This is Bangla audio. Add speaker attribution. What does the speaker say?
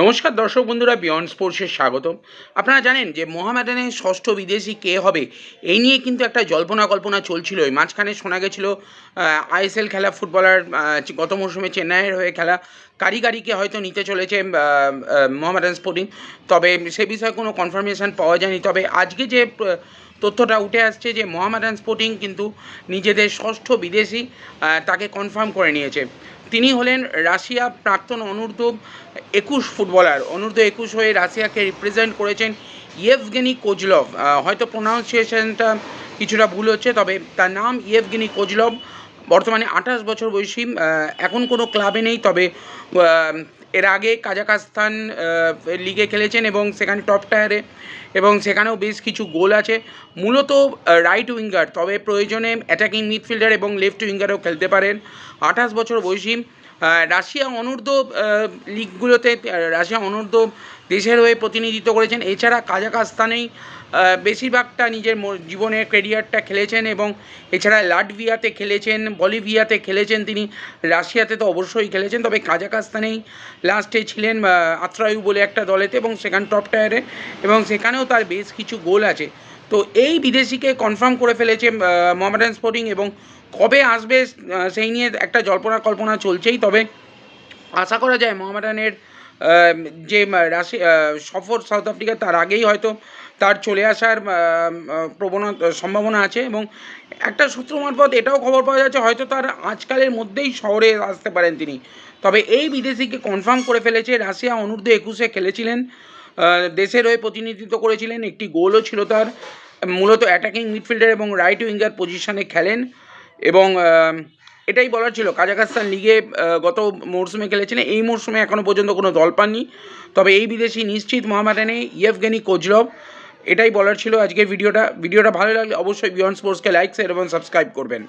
Speaker 1: নমস্কার দর্শক বন্ধুরা বিয়ন্ড স্পোর্টসের স্বাগত আপনারা জানেন যে মোহামেডানের ষষ্ঠ বিদেশি কে হবে, এই নিয়ে কিন্তু একটা জল্পনা কল্পনা চলছিল। এই মাঝখানে শোনা গেছিল আইএসএল খেলা ফুটবলার গত মৌসুমে চেন্নাইয়ের হয়ে খেলা, কারিগারিকে হয়তো নিতে চলেছে মোহামেডান স্পোর্টিং। তবে সে বিষয়ে কোনো কনফার্মেশন পাওয়া যায়নি। তবে আজকে যে তথ্যটা উঠে আসছে যে মোহামেডান স্পোর্টিং কিন্তু নিজেদের ষষ্ঠ বিদেশি তাকে কনফার্ম করে নিয়েছে। তিনি হলেন রাশিয়া প্রাক্তন অনূর্ধ্ব একুশ ফুটবলার অনূর্ধ্ব একুশ হয়ে রাশিয়াকে রিপ্রেজেন্ট করেছেন ইয়েভগেনি কোজলভ। হয়তো প্রোনাউন্সিয়েশনটা কিছুটা ভুল হচ্ছে, তবে তার নাম ইয়েভগেনি কোজলভ। বর্তমানে আঠাশ বছর বয়সী এখন কোনো ক্লাবে নেই, তবে এর আগে কাজাকাস্তান লিগে খেলেছেন এবং সেখানে টপ টায়ারে এবং সেখানেও বেশ কিছু গোল আছে। মূলত রাইট উইঙ্গার তবে প্রয়োজনে অ্যাটাকিং মিডফিল্ডার এবং লেফট উইঙ্গারও খেলতে পারেন। আঠাশ বছর বয়সী রাশিয়া অনূর্ধ্ব লিগগুলোতে রাশিয়া অনূর্ধ্ব দেশের হয়ে প্রতিনিধিত্ব করেছেন। এছাড়া কাজাকাস্তানেই বেশিরভাগটা নিজের জীবনের ক্যারিয়ারটা খেলেছেন এবং এছাড়া লাটভিয়াতে খেলেছেন, বলিভিয়াতে খেলেছেন তিনি। রাশিয়াতে তো অবশ্যই খেলেছেন, তবে কাজাকাস্তানেই লাস্টে ছিলেন আত্রায়ু বলে একটা দলেতে এবং সেখানে টপ টায়ারে এবং সেখানেও তার বেশ কিছু গোল আছে। তো এই বিদেশিকে কনফার্ম করে ফেলেছে মহামেডান স্পোর্টিং এবং কবে আসবে সেই নিয়ে একটা জল্পনা কল্পনা চলছেই। তবে আশা করা যায়, মোহামেডানের যে রাশি সফর সাউথ আফ্রিকা, তার আগেই হয়তো তার চলে আসার প্রবণতা সম্ভাবনা আছে এবং একটা সূত্র মারফত এটাও খবর পাওয়া যাচ্ছে, হয়তো তার আজকালের মধ্যেই শহরে আসতে পারেন তিনি। তবে এই বিদেশিকে কনফার্ম করে ফেলেছে, রাশিয়া অনূর্ধ্ব একুশে খেলেছিলেন দেশের হয়ে প্রতিনিধিত্ব করেছিলেন, একটি গোলও ছিল তার, মূলত অ্যাটাকিং মিডফিল্ডার এবং রাইট উইঙ্গার পজিশনে খেলেন এবং এটাই বলার ছিল। কাজাকাস্তান লিগে গত মরশুমে খেলেছেন এই মরশুমে এখনও পর্যন্ত কোনো দল পাননি। তবে এই বিদেশি নিশ্চিত মহামারানে ইয়েফগেনি কোজলভ এটাই বলার ছিল আজকের ভিডিওটা। ভিডিওটা ভালো লাগলে অবশ্যই বিয়ন্ড স্পোর্টসকে লাইক শেয়ার এবং সাবস্ক্রাইব করবেন।